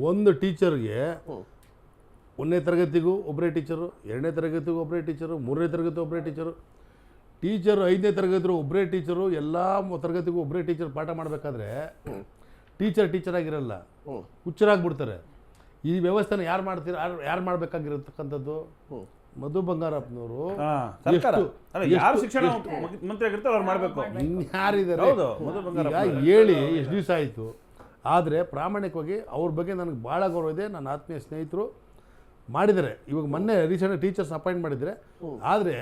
ಒಂದು ಟೀಚರ್ಗೆ. ಒಂದನೇ ತರಗತಿಗೂ ಒಬ್ಬರೇ ಟೀಚರು ಎರಡನೇ ತರಗತಿಗೂ ಒಬ್ಬರೇ ಟೀಚರು ಮೂರನೇ ತರಗತಿ ಒಬ್ಬರೇ ಟೀಚರು. ಟೀಚರು ಐದನೇ ತರಗತಿ ಒಬ್ಬರೇ ಟೀಚರು ಎಲ್ಲ ತರಗತಿಗೂ ಒಬ್ಬರೇ ಟೀಚರ್ ಪಾಠ ಮಾಡಬೇಕಾದ್ರೆ ಟೀಚರ್ ಟೀಚರ್ ಆಗಿರಲ್ಲ. ಹುಚ್ಚರಾಗ್ಬಿಡ್ತಾರೆ. ಈ ವ್ಯವಸ್ಥೆನ ಯಾರು ಮಾಡ್ತೀರ ಯಾರು ಯಾರು ಮಾಡಬೇಕಾಗಿರತಕ್ಕಂಥದ್ದು. ಮಧು ಬಂಗಾರಪ್ಪನವರು. ಹಾ, ಸರ್ಕಾರ. ಎಷ್ಟು- ಯಾರು ಶಿಕ್ಷಣ ಮಂತ್ರಿ ಆಗಿರ್ತಾರೆ ಅವ್ರು ಮಾಡಬೇಕು. ಇನ್ಯಾರಿದ್ದಾರೆ? ಹೌದು, ಮಧು ಹೇಳಿ ಎಷ್ಟು ದಿವಸ ಆಯಿತು? ಆದರೆ ಪ್ರಾಮಾಣಿಕವಾಗಿ ಅವ್ರ ಬಗ್ಗೆ ನನಗೆ ಭಾಳ ಗೌರವ ಇದೆ. ನನ್ನ ಆತ್ಮೀಯ ಸ್ನೇಹಿತರು ಮಾಡಿದರೆ ಇವಾಗ ಮೊನ್ನೆ ರೀಸೆಂಟ್ ಟೀಚರ್ಸ್ ಅಪಾಯಿಂಟ್ ಮಾಡಿದರೆ ಆದರೆ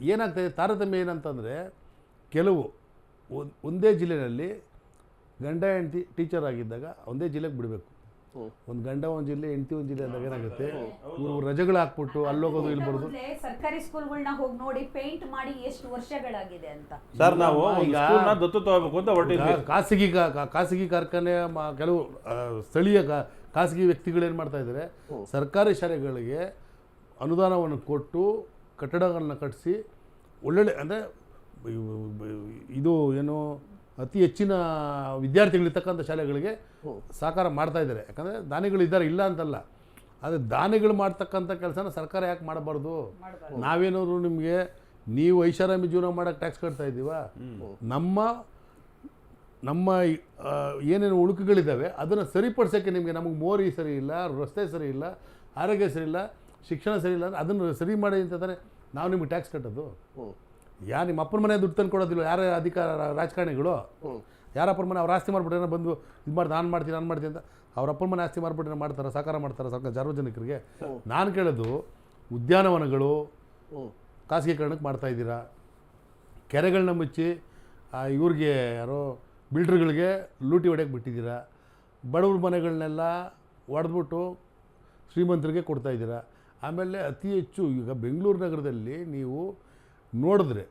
ಏನಾಗ್ತಾಯಿದೆ ತಾರತಮ್ಯ ಏನಂತಂದರೆ ಕೆಲವು ಒಂದ್- ಜಿಲ್ಲೆಯಲ್ಲಿ ಗಂಡ ಹೆಂಡತಿ ಟೀಚರ್ ಆಗಿದ್ದಾಗ ಒಂದೇ ಜಿಲ್ಲೆಗೆ ಬಿಡಬೇಕು. ಒಂದು ಗಂಡ ಒಂದು ಜಿಲ್ಲೆ ಹೆಂಡತಿ ಒಂದು ಜಿಲ್ಲೆ ಅಂದಾಗ ಏನಾಗುತ್ತೆ? ಇವರು ರಜೆಗಳು ಹಾಕ್ಬಿಟ್ಟು ಅಲ್ಲೋಗೋದು ಇಲ್ಲಿ ಬರೋದು. ಸರ್ಕಾರಿ ಸ್ಕೂಲ್ಗಳನ್ನ ಹೋಗಿ ನೋಡಿ ಪೇಂಟ್ ಮಾಡಿ ಎಷ್ಟು ವರ್ಷಗಳಾಗಿದೆ ಅಂತ. ಸರ್ ನಾವು ದತ್ತು ತಗೋಬೇಕು ಅಂತ ಹೊರಟಿದ್ವಿ. ಖಾಸಗಿ ಖಾಸಗಿ ಕಾರ್ಖಾನೆ ಕೆಲವು ಸ್ಥಳೀಯ ಖಾಸಗಿ ವ್ಯಕ್ತಿಗಳು ಏನು ಮಾಡ್ತಾ ಇದ್ದಾರೆ ಸರ್ಕಾರಿ ಶಾಲೆಗಳಿಗೆ ಅನುದಾನವನ್ನು ಕೊಟ್ಟು ಕಟ್ಟಡಗಳನ್ನ ಕಟ್ಟಿಸಿ ಒಳ್ಳೊಳ್ಳೆ ಅಂದರೆ ಇದು ಏನು ಅತಿ ಹೆಚ್ಚಿನ ವಿದ್ಯಾರ್ಥಿಗಳಿರ್ತಕ್ಕಂಥ ಶಾಲೆಗಳಿಗೆ ಸಹಕಾರ ಮಾಡ್ತಾ ಇದ್ದಾರೆ. ಯಾಕಂದರೆ ದಾನಿಗಳು ಇದ್ದಾರೆ ಇಲ್ಲ ಅಂತಲ್ಲ. ಆದರೆ ದಾನಿಗಳು ಮಾಡ್ತಕ್ಕಂಥ ಕೆಲಸನ ಸರ್ಕಾರ ಯಾಕೆ ಮಾಡಬಾರ್ದು? ನಾವೇನಾದ್ರು ನಿಮಗೆ ನೀವು ಐಷಾರಾಮಿ ಜೀವನ ಮಾಡೋಕ್ಕೆ ಟ್ಯಾಕ್ಸ್ ಕಟ್ತಾ ಇದ್ದೀವ? ನಮ್ಮ ನಮ್ಮ ಏನೇನು ಉಳುಕುಗಳಿದ್ದಾವೆ ಅದನ್ನು ಸರಿಪಡಿಸೋಕ್ಕೆ ನಿಮಗೆ ನಮಗೆ ಮೋರಿ ಸರಿ ಇಲ್ಲ ರಸ್ತೆ ಸರಿ ಇಲ್ಲ ಆರೋಗ್ಯ ಸರಿ ಇಲ್ಲ ಶಿಕ್ಷಣ ಸರಿ ಇಲ್ಲ ಅಂದ್ರೆ ಅದನ್ನು ಸರಿ ಮಾಡಿ ಅಂತಂದರೆ ನಾವು ನಿಮಗೆ ಟ್ಯಾಕ್ಸ್ ಕಟ್ಟೋದು. ಯಾರು ನಿಮ್ಮ ಅಪ್ಪನ ಮನೆ ದುಡ್ಡು ತಂದು ಕೊಡೋದಿಲ್ಲ? ಯಾರೇ ಅಧಿಕಾರ ರಾಜಕಾರಣಿಗಳು? ಯಾರ ಯಾರಪ್ಪನ ಮನೆ ಅವ್ರು ಆಸ್ತಿ ಮಾಡಿಬಿಟ್ರೆ ಬಂದು ಇದು ಮಾಡಿ ನಾನು ಮಾಡ್ತೀನಿ ನಾನು ಮಾಡ್ತೀನಿ ಅಂತ ಅವ್ರ ಅಪ್ಪನ ಮನೆ ಆಸ್ತಿ ಮಾಡಿಬಿಟ್ರೆ ಮಾಡ್ತಾರೆ? ಸಹಕಾರ ಮಾಡ್ತಾರೆ ಸರ್ಕಾರ ಸಾರ್ವಜನಿಕರಿಗೆ? ನಾನು ಕೇಳೋದು ಉದ್ಯಾನವನಗಳು. ಖಾಸಗೀಕರಣಕ್ಕೆ ಮಾಡ್ತಾ ಇದ್ದೀರಾ? ಕೆರೆಗಳನ್ನ ಮುಚ್ಚಿ ಇವ್ರಿಗೆ ಯಾರೋ ಬಿಲ್ಡ್ರ್ಗಳಿಗೆ ಲೂಟಿ ಹೊಡೆಯಕ್ಕೆ ಬಿಟ್ಟಿದ್ದೀರಾ? ಬಡವ್ರ ಮನೆಗಳನ್ನೆಲ್ಲ ಒಡೆದ್ಬಿಟ್ಟು ಶ್ರೀಮಂತರಿಗೆ ಕೊಡ್ತಾ ಇದ್ದೀರಾ? ಆಮೇಲೆ ಅತಿ ಹೆಚ್ಚು ಈಗ ಬೆಂಗಳೂರು ನಗರದಲ್ಲಿ ನೀವು ನೋಡಿದ್ರೆ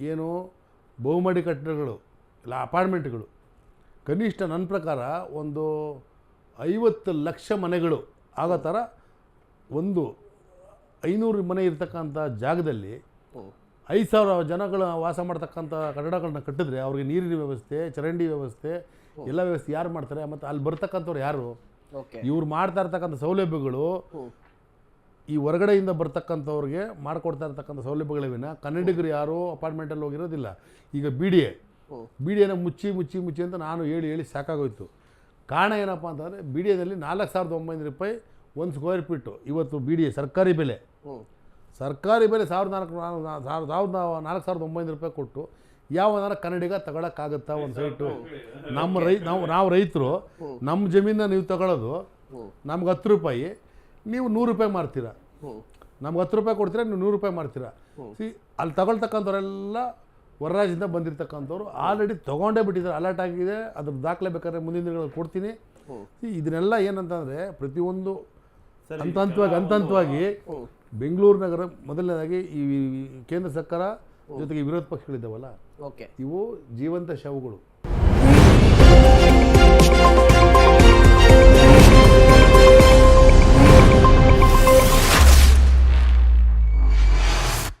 ಏನು ಬಹುಮಡಿ ಕಟ್ಟಡಗಳು ಇಲ್ಲ ಅಪಾರ್ಟ್ಮೆಂಟ್ಗಳು ಕನಿಷ್ಠ ನನ್ನ ಪ್ರಕಾರ ಒಂದು ಐವತ್ತು ಲಕ್ಷ ಮನೆಗಳು ಆಗೋ ಥರ ಒಂದು ಐನೂರು ಮನೆ ಇರ್ತಕ್ಕಂಥ ಜಾಗದಲ್ಲಿ. ಐದು ಸಾವಿರ ಜನಗಳ ವಾಸ ಮಾಡ್ತಕ್ಕಂಥ ಕಟ್ಟಡಗಳನ್ನ ಕಟ್ಟಿದ್ರೆ ಅವ್ರಿಗೆ ನೀರಿನ ವ್ಯವಸ್ಥೆ ಚರಂಡಿ ವ್ಯವಸ್ಥೆ ಎಲ್ಲ ವ್ಯವಸ್ಥೆ ಯಾರು ಮಾಡ್ತಾರೆ ಮತ್ತು ಅಲ್ಲಿ ಬರ್ತಕ್ಕಂಥವ್ರು ಯಾರು ಇವ್ರು ಮಾಡ್ತಾ ಇರ್ತಕ್ಕಂಥ ಸೌಲಭ್ಯಗಳು. ಈ ಹೊರಗಡೆಯಿಂದ ಬರ್ತಕ್ಕಂಥವ್ರಿಗೆ ಮಾಡಿಕೊಡ್ತಾ ಇರ್ತಕ್ಕಂಥ ಸೌಲಭ್ಯಗಳಿವಿನ? ಕನ್ನಡಿಗರು ಯಾರೂ ಅಪಾರ್ಟ್ಮೆಂಟಲ್ಲಿ ಹೋಗಿರೋದಿಲ್ಲ. ಈಗ B D A B D ಎನ ಮುಚ್ಚಿ ಮುಚ್ಚಿ ಮುಚ್ಚಿ ಅಂತ ನಾನು ಹೇಳಿ ಹೇಳಿ ಸಾಕಾಗೋಯ್ತು. ಕಾರಣ ಏನಪ್ಪ ಅಂತಂದರೆ ಬಿ ಡಿ ಎದಲ್ಲಿ ನಾಲ್ಕು ಸಾವಿರದ ಒಂಬೈನೂರು ರೂಪಾಯಿ ಒಂದು ಸ್ಕ್ವೇರ್ ಫೀಟು ಇವತ್ತು ಬಿ ಡಿ ಎ ಸರ್ಕಾರಿ ಬೆಲೆ. ಸರ್ಕಾರಿ ಬೆಲೆ ಸಾವಿರದ ನಾಲ್ಕು ಸಾವಿರದ ಸಾವಿರದ ನಾಲ್ಕು ಸಾವಿರದ ಒಂಬೈನೂರು ರೂಪಾಯಿ ಕೊಟ್ಟು ಯಾವನಾರ ಕನ್ನಡಿಗ ತಗೊಳಕ್ಕಾಗತ್ತಾ ಒಂದು ಸೈಟು ನಮ್ಮ ರೈ ನಾವು ನಾವು ರೈತರು ನಮ್ಮ ಜಮೀನ ನೀವು ತಗೊಳ್ಳೋದು. ನಮ್ಗೆ ಹತ್ತು ರೂಪಾಯಿ ನೀವು ನೂರು ರೂಪಾಯಿ ಮಾರ್ತೀರಾ. ನಮ್ಗೆ ಹತ್ತು ರೂಪಾಯಿ ಕೊಡ್ತೀರಾ ನೀವು ನೂರು ರೂಪಾಯಿ ಮಾಡ್ತೀರಾ? ಸಿ ಅಲ್ಲಿ ತಗೊಳ್ತಕ್ಕಂಥವ್ರೆಲ್ಲ ಹೊರರಾಜ್ಯದಿಂದ ಬಂದಿರತಕ್ಕಂಥವ್ರು ಆಲ್ರೆಡಿ ತೊಗೊಂಡೇ ಬಿಟ್ಟಿದ್ದಾರೆ ಅಲರ್ಟ್ ಆಗಿದೆ ಅದ್ರ ದಾಖಲೆ ಬೇಕಾದ್ರೆ ಮುಂದಿನ ದಿನಗಳಲ್ಲಿ ಕೊಡ್ತೀನಿ. ಸಿ ಇದನ್ನೆಲ್ಲ ಏನಂತಂದರೆ ಪ್ರತಿಯೊಂದು ಹಂತ ಹಂತವಾಗಿ ಹಂತ ಹಂತವಾಗಿ ಬೆಂಗಳೂರು ನಗರ ಮೊದಲನೇದಾಗಿ ಈ ಕೇಂದ್ರ ಸರ್ಕಾರ ಜೊತೆಗೆ ವಿರೋಧ ಪಕ್ಷಗಳಿದ್ದಾವಲ್ಲ ಓಕೆ. ಇವು ಜೀವಂತ ಶವಗಳು.